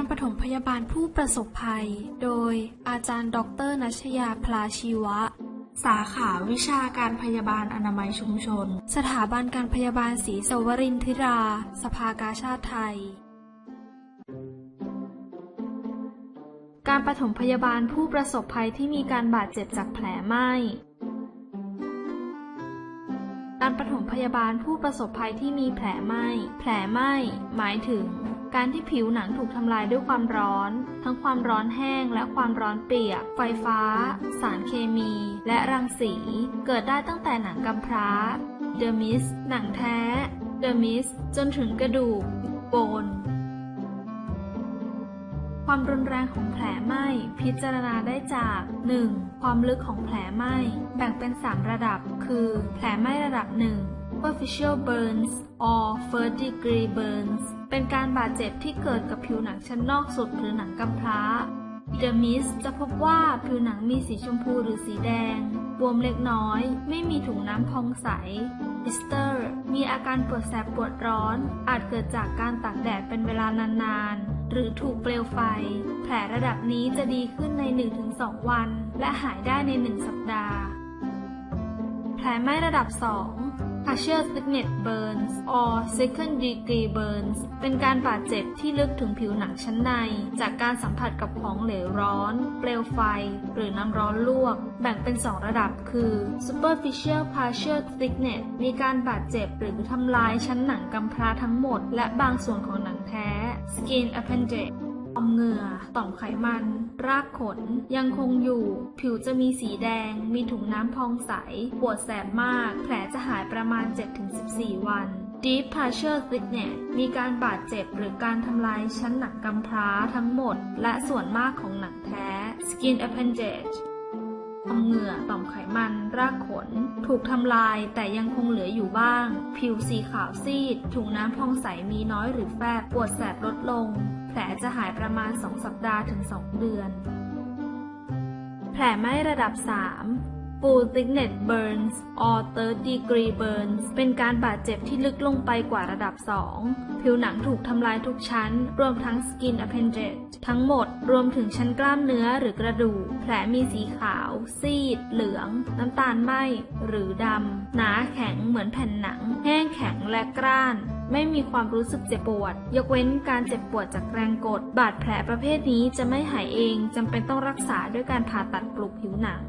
การปฐมพยาบาลผู้ประสบภัย โดยอาจารย์ดรนัชยาพลาชีวะ สาขาวิชาการพยาบาลอนามัยชุมชน สถาบันการพยาบาลศรีสวรินทิรา สภากาชาติไทย การปฐมพยาบาลผู้ประสบภัยที่มีการบาดเจ็บจากแผลไหม้การปฐมพยาบาลผู้ประสบภัยที่มีแผลไหม้ แผลไหม้ หมายถึง การที่ผิวหนังถูกทำลายด้วยความร้อน ทั้งความร้อนแห้งและความร้อนเปียก ไฟฟ้า สารเคมี และรังสี เกิดได้ตั้งแต่หนังกำพร้าเดอร์มิส หนังแท้ เดอร์มิส จนถึงกระดูกโบน ความรุนแรงของแผลไหม้พิจารณาได้จาก 1. ความลึกของแผลไหม้แบ่งเป็น 3 ระดับ คือ แผลไหม้ระดับ 1 superficial burns or first degree burns เป็นการบาดเจ็บที่เกิดกับผิวหนังชั้นนอกสุดหรือหนังกำพร้า Epidermis จะพบว่าผิวหนังมีสีชมพูหรือสีแดง บวมเล็กน้อย ไม่มีถุงน้ำพองใส Blister มีอาการปวดแสบปวดร้อน อาจเกิดจากการตากแดดเป็นเวลานานๆ หรือถูกเปลวไฟ แผลระดับนี้จะดีขึ้นใน 1-2 วัน และหายได้ใน 1 สัปดาห์ แผลไหม้ระดับ 2 partial thickness burns or second degree burns เป็นการบาดเจ็บที่ลึกถึงผิวหนังชั้นใน จากการสัมผัสกับของเหลวร้อน เปลวไฟ หรือน้ำร้อนลวก แบ่งเป็น 2 ระดับคือ superficial partial thickness มีการบาดเจ็บหรือทำลายชั้นหนังกำพร้าทั้งหมด และบางส่วนของหนังแท้ skin appendage อมเหงื่อ ต่อมไขมัน รากขน ยังคงอยู่ ผิวจะมีสีแดง มีถุงน้ำพองใส ปวดแสบมาก แผลจะหายประมาณ 7-14 วัน Deep partial thickness มีการบาดเจ็บหรือการทำลายชั้นหนังกำพร้าทั้งหมด และส่วนมากของหนังแท้ Skin appendage ต่อมเหงื่อ ต่อมไขมัน รากขน ถูกทำลายแต่ยังคงเหลืออยู่บ้าง ผิวสีขาวซีด ถุงน้ำพองใสมีน้อยหรือแฟบ ปวดแสบลดลง แผลจะหายประมาณ 2 สัปดาห์ถึง 2 เดือน แผลไหม้ระดับ 3 full thickness burns or third degree burns เป็นการบาดเจ็บที่ลึกลงไปกว่าระดับ 2 ผิวหนังถูกทำลายทุกชั้น รวมทั้ง skin appendage ทั้งหมดรวมถึงชั้นกล้ามเนื้อหรือกระดูก แผลมีสีขาว ซีด เหลือง น้ำตาลไหมหรือดำ หนาแข็งเหมือนแผ่นหนัง แห้งแข็งและกร้านไม่มีความรู้สึกเจ็บปวด ยกเว้นการเจ็บปวดจากแรงกด บาดแผลประเภทนี้จะไม่หายเองจำเป็นต้องรักษาด้วยการผ่าตัดปลูกผิวหนัง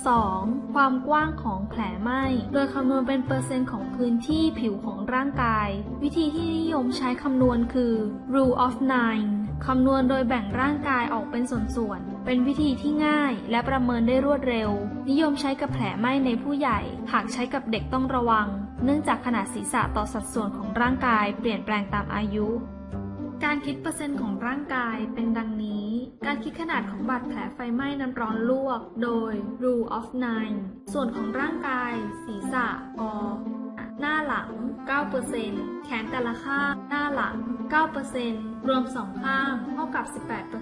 2. ความกว้างของแผลไหม้ โดยคำนวณเป็นเปอร์เซ็นต์ของพื้นที่ผิวของร่างกาย วิธีที่นิยมใช้คำนวณคือ rule of nine คำนวณโดยแบ่งร่างกายออกเป็นส่วนๆ เป็นวิธีที่ง่ายและประเมินได้รวดเร็ว นิยมใช้กับแผลไหม้ในผู้ใหญ่ หากใช้กับเด็กต้องระวัง เนื่องจากขนาดศีรษะต่อสัดส่วนของร่างกายเปลี่ยนแปลงตามอายุ การคิดเปอร์เซ็นต์ของร่างกายเป็นดังนี้ การคิดขนาดของบาดแผลไฟไหม้น้ำร้อนลวก โดย rule of nine ส่วนของร่างกาย ศีรษะอหน้าหลัง 9%แขนแต่ละข้าง หน้าหลัง 9%รวมสองข้าง เท่ากับ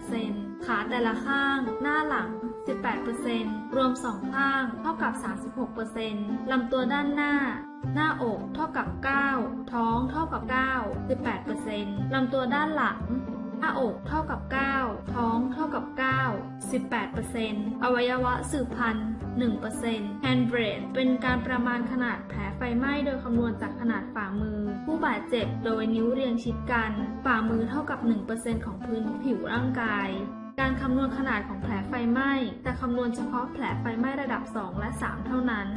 18%ขาแต่ละข้าง หน้าหลัง 18%รวมสองข้าง เท่ากับ 36%ลำตัวด้านหน้า หน้าอก เท่ากับ 9 ท้อง เท่ากับ 9 18%ลำตัวด้านหลัง หน้าอกเท่ากับ 9 ท้องเท่ากับ 9 18%อวัยวะสืบพันธุ์ 1% hand breadth เป็นการประมาณขนาดแผลไฟไหม้โดยคำนวณจากขนาดฝ่ามือ ผู้บาดเจ็บโดยนิ้วเรียงชิดกัน ฝ่ามือเท่ากับ 1%ของพื้นผิวร่างกายการคำนวณขนาดของแผลไฟไหม้ แต่คำนวณเฉพาะแผลไฟไหม้ระดับ 2 และ 3 เท่านั้น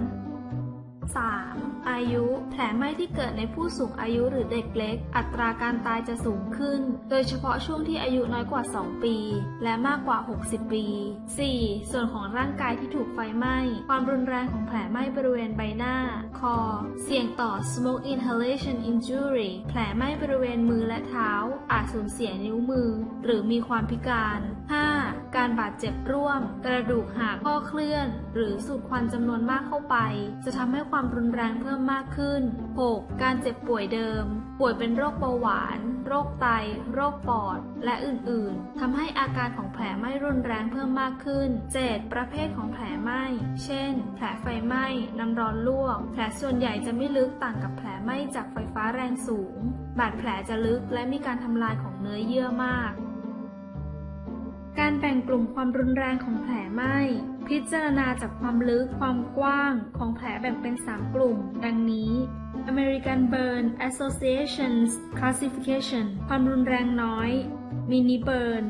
3. อายุ แผลไหม้ที่เกิดในผู้สูงอายุหรือเด็กเล็ก อัตราการตายจะสูงขึ้น โดยเฉพาะช่วงที่อายุน้อยกว่า 2 ปี และมากกว่า 60 ปี 4. ส่วนของร่างกายที่ถูกไฟไหม้ ความรุนแรงของแผลไหม้บริเวณใบหน้า คอ เสี่ยงต่อ smoke inhalation injury แผลไหม้บริเวณมือและเท้า อาจสูญเสียนิ้วมือ หรือมีความพิการ 5. การบาดเจ็บร่วม กระดูกหักข้อเคลื่อน หรือสูดควันจำนวนมากเข้าไป จะทำให้ความรุนแรงเพิ่มมากขึ้น 6. การเจ็บป่วยเดิม ป่วยเป็นโรคเบาหวาน โรคไต โรคปอด และอื่น ๆ ทำให้อาการของแผลไหม้รุนแรงเพิ่มมากขึ้น 7. ประเภทของแผลไหม้ เช่น แผลไฟไหม้ น้ำร้อนลวก แผลส่วนใหญ่จะไม่ลึกต่างกับแผลไหม้จากไฟฟ้าแรงสูง บาดแผลจะลึกและมีการทำลายของเนื้อเยื่อมาก การแบ่งกลุ่มความรุนแรงของแผลไหม้ พิจารณาจากความลึกความกว้างของแผลแบ่งเป็น 3 กลุ่ม ดังนี้ American Burn Association's Classification ความรุนแรงน้อย Mini Burn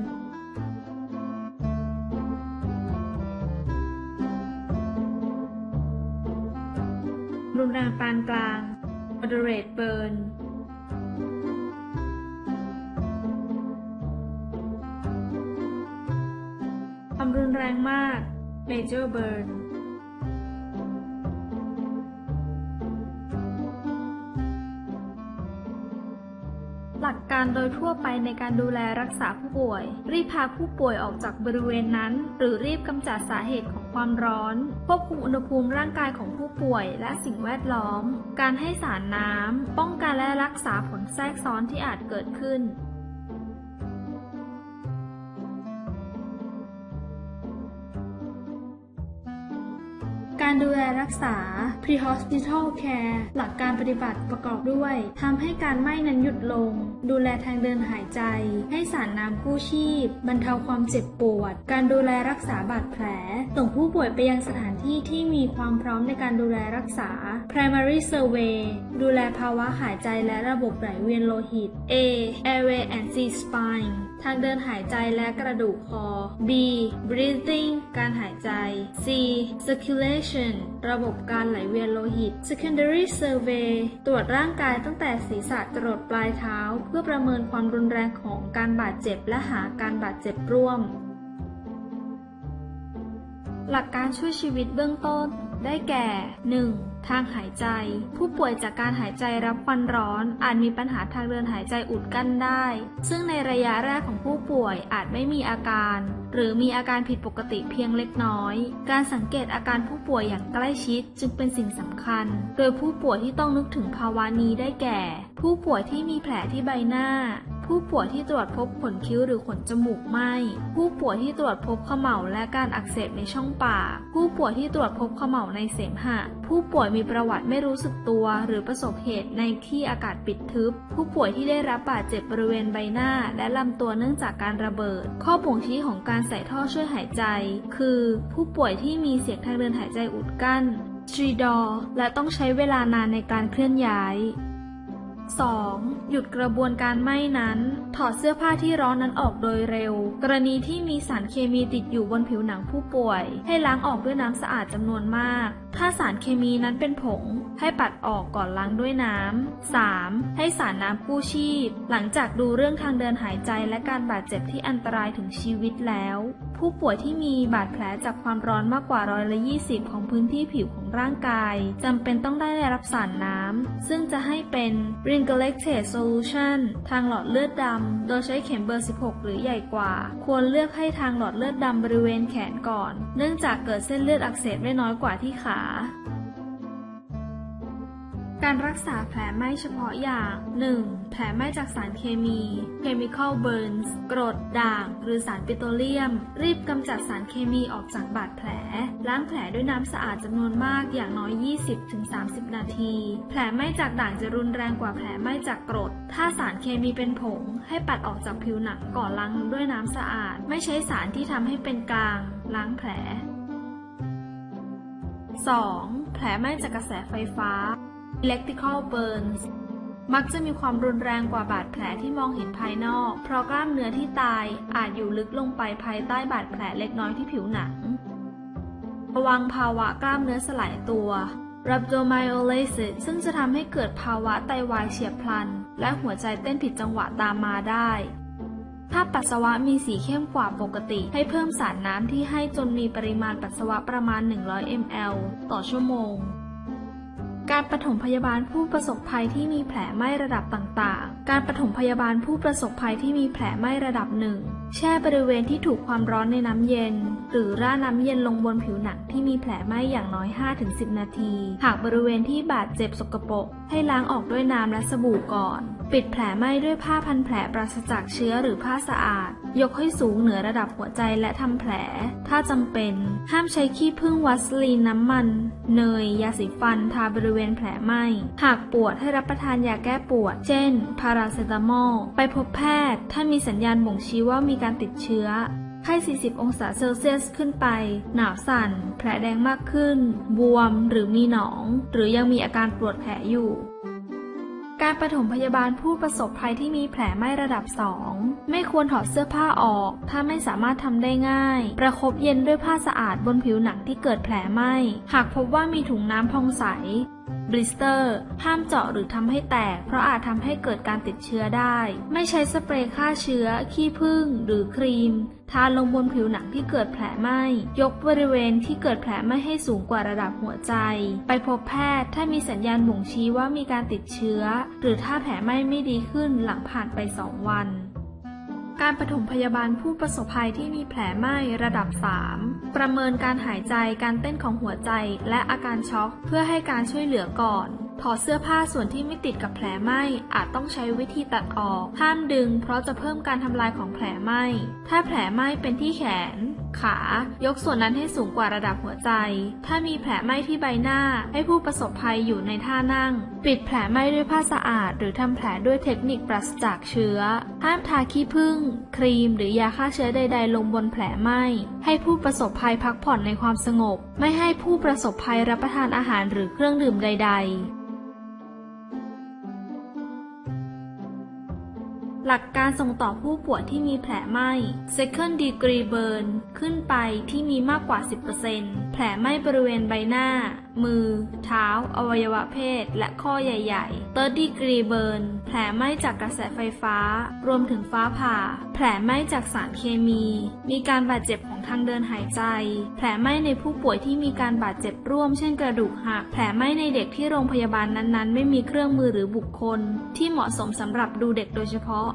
รุนแรงปานกลาง Moderate Burn ความรุนแรงมาก Major Burn หลักการโดยทั่วไปในการดูแลรักษาผู้ป่วย รีบพาผู้ป่วยออกจากบริเวณนั้น หรือรีบกำจัดสาเหตุของความร้อน ควบคุมอุณหภูมิร่างกายของผู้ป่วยและสิ่งแวดล้อม การให้สารน้ำ ป้องกันและรักษาผลแทรกซ้อนที่อาจเกิดขึ้น การดูแลรักษา pre-hospital care หลักการปฏิบัติประกอบด้วยทำให้การไหม้นั้นหยุดลง ดูแลทางเดินหายใจ ให้สารน้ำกู้ชีพ บรรเทาความเจ็บปวด การดูแลรักษาบาดแผล ส่งผู้ป่วยไปยังสถานที่ที่มีความพร้อมในการดูแลรักษา primary survey ดูแลภาวะหายใจและระบบไหลเวียนโลหิต A airway and C spine ทางเดินหายใจและกระดูกคอ B breathing การหายใจ C circulation ระบบการไหลเวียนโลหิต secondary survey ตรวจร่างกายตั้งแต่ศีรษะจรดปลายเท้า เพื่อประเมินความรุนแรงของการบาดเจ็บและหาการบาดเจ็บร่วม หลักการช่วยชีวิตเบื้องต้น ได้แก่ 1. ทางหายใจ ผู้ป่วยจากการหายใจรับควันร้อน อาจมีปัญหาทางเดินหายใจอุดกั้นได้ ซึ่งในระยะแรกของผู้ป่วยอาจไม่มีอาการ หรือมีอาการผิดปกติเพียงเล็กน้อย การสังเกตอาการผู้ป่วยอย่างใกล้ชิดจึงเป็นสิ่งสำคัญ โดยผู้ป่วยที่ต้องนึกถึงภาวะนี้ได้แก่ ผู้ป่วยที่มีแผลที่ใบหน้า ผู้ป่วยที่ตรวจพบขนคิ้วหรือขนจมูกไหมผู้ป่วยที่ตรวจพบเขม่าและการอักเสบในช่องปาก ผู้ป่วยที่ตรวจพบเขม่าในเสมหะ ผู้ป่วยมีประวัติไม่รู้สึกตัว หรือประสบเหตุในที่อากาศปิดทึบ ผู้ป่วยที่ได้รับบาดเจ็บบริเวณใบหน้า และลำตัวเนื่องจากการระเบิด ข้อบ่งชี้ของการใส่ท่อช่วยหายใจ คือ ผู้ป่วยที่มีเสียงทางเดินหายใจอุดกั้น ทรีดอ และต้องใช้เวลานานในการเคลื่อนย้าย 2. หยุดกระบวนการไหม้นั้น ถอดเสื้อผ้าที่ร้อนนั้นออกโดยเร็ว กรณีที่มีสารเคมีติดอยู่บนผิวหนังผู้ป่วย ให้ล้างออกด้วยน้ำสะอาดจำนวนมาก ถ้าสารเคมีนั้นเป็นผง ให้ปัดออกก่อนล้างด้วยน้ำ 3. ให้สารน้ำกู้ชีพ หลังจากดูเรื่องทางเดินหายใจและการบาดเจ็บที่อันตรายถึงชีวิตแล้ว ผู้ป่วยที่มีบาดแผลจากความร้อนมากกว่าร้อยละ20 ของพื้นที่ผิวของ ร่างกายจำเป็นต้องได้รับสารน้ำ ซึ่งจะให้เป็น r i n g l e c t a t e solution ทางหลอดเลือดดำ โดยใช้เข็มเบอร์ 16 หรือใหญ่กว่า ควรเลือกให้ทางหลอดเลือดดำบริเวณแขนก่อน เนื่องจากเกิดเส้นเลือดอักเสบได้น้อยกว่าที่ขา การรักษาแผลไหม้เฉพาะอย่าง 1. แผลไหม้จากสารเคมี chemical burns กรด ด่าง หรือสารปิโตรเลียม รีบกำจัดสารเคมีออกจากบาดแผล ล้างแผลด้วยน้ำสะอาดจำนวนมากอย่างน้อย 20-30 นาที แผลไหม้จากด่างจะรุนแรงกว่าแผลไหม้จากกรด ถ้าสารเคมีเป็นผง ให้ปัดออกจากผิวหนังก่อนล้างด้วยน้ำสะอาด ไม่ใช้สารที่ทำให้เป็นกลาง ล้างแผล 2. แผลไหม้จากกระแสไฟฟ้า electrical burns มักจะมีความรุนแรงกว่าบาดแผลที่มองเห็นภายนอก เพราะกล้ามเนื้อที่ตายอาจอยู่ลึกลงไปภายใต้บาดแผลเล็กน้อยที่ผิวหนัง ระวังภาวะกล้ามเนื้อสลายตัว rhabdomyolysis ซึ่งจะทำให้เกิดภาวะไตวายเฉียบพลัน และหัวใจเต้นผิดจังหวะตามมาได้ ถ้าปัสสาวะมีสีเข้มกว่าปกติ ให้เพิ่มสารน้ำที่ให้จนมีปริมาณปัสสาวะประมาณ 100 ml ต่อชั่วโมง การปฐมพยาบาลผู้ประสบภัยที่มีแผลไหม้ระดับต่างๆ การปฐมพยาบาลผู้ประสบภัยที่มีแผลไหม้ระดับหนึ่ง แช่บริเวณที่ถูกความร้อนในน้ำเย็น หรือราดน้ำเย็นลงบนผิวหนังที่มีแผลไหม้อย่างน้อย 5-10 นาที หากบริเวณที่บาดเจ็บสกปรกให้ล้างออกด้วยน้ำและสบู่ก่อน ปิดแผลไหม้ด้วยผ้าพันแผลปราศจากเชื้อหรือผ้าสะอาด ยกให้สูงเหนือระดับหัวใจและทำแผล ถ้าจำเป็น ห้ามใช้ขี้ผึ้งวัสลีนน้ำมัน เนย ยาสีฟัน ทาบริเวณแผลไหม้ หากปวดให้รับประทานยาแก้ปวด เช่น พาราเซตามอล ไปพบแพทย์ ถ้ามีสัญญาณบ่งชี้ว่ามีการติดเชื้อไข้ 40 องศาเซลเซียสขึ้นไป หนาวสั่น แผลแดงมากขึ้น บวม หรือมีหนอง หรือยังมีอาการปวดแผลอยู่ การปฐมพยาบาลผู้ประสบภัยที่มีแผลไหม้ระดับ 2 ไม่ควรถอดเสื้อผ้าออก ถ้าไม่สามารถทำได้ง่าย ประคบเย็นด้วยผ้าสะอาดบนผิวหนังที่เกิดแผลไหม้ หากพบว่ามีถุงน้ำพองใส บลิสเตอร์ ห้ามเจาะหรือทำให้แตก เพราะอาจทำให้เกิดการติดเชื้อได้ ไม่ใช้สเปรย์ฆ่าเชื้อ ขี้ผึ้ง หรือครีม ทาลงบนผิวหนังที่เกิดแผลไหม้ ยกบริเวณที่เกิดแผลไหม้ให้สูงกว่าระดับหัวใจ ไปพบแพทย์ถ้ามีสัญญาณบ่งชี้ว่ามีการติดเชื้อ หรือถ้าแผลไหม้ไม่ดีขึ้นหลังผ่านไป 2 วันการปฐมพยาบาลผู้ประสบภัยที่มีแผลไหม้ระดับ 3 ประเมินการหายใจการเต้นของหัวใจ และอาการช็อก เพื่อให้การช่วยเหลือก่อนถอดเสื้อผ้าส่วนที่ไม่ติดกับแผลไหม้อาจต้องใช้วิธีตัดออก ห้ามดึง เพราะจะเพิ่มการทำลายของแผลไหม้ถ้าแผลไหม้เป็นที่แขน ขา ยกส่วนนั้นให้สูงกว่าระดับหัวใจ ถ้ามีแผลไหม้ที่ใบหน้า ให้ผู้ประสบภัยอยู่ในท่านั่ง ปิดแผลไหม้ด้วยผ้าสะอาด หรือทำแผลด้วยเทคนิคปราศจากเชื้อ ห้ามทาขี้ผึ้ง ครีม หรือยาฆ่าเชื้อใด ๆ ลงบนแผลไหม้ ให้ผู้ประสบภัยพักผ่อนในความสงบ ไม่ให้ผู้ประสบภัยรับประทานอาหารหรือเครื่องดื่มใด ๆ ลักการส่งต่อผู้ป่วยที่มีแผลไหม้ second degree burn ขึ้นไปที่มีมากกว่า 10% แผลไหม้บริเวณใบหน้า มือ เท้า อวัยวะเพศ และข้อใหญ่ๆ third degree burn แผลไหม้จากกระแสไฟฟ้า รวมถึงฟ้าผ่า แผลไหม้จากสารเคมี มีการบาดเจ็บของทางเดินหายใจ แผลไหม้ในผู้ป่วยที่มีการบาดเจ็บร่วม เช่นกระดูกหัก แผลไหม้ในเด็กที่โรงพยาบาลนั้นๆ ไม่มีเครื่องมือหรือบุคคล ที่เหมาะสมสำหรับดูเด็กโดยเฉพาะ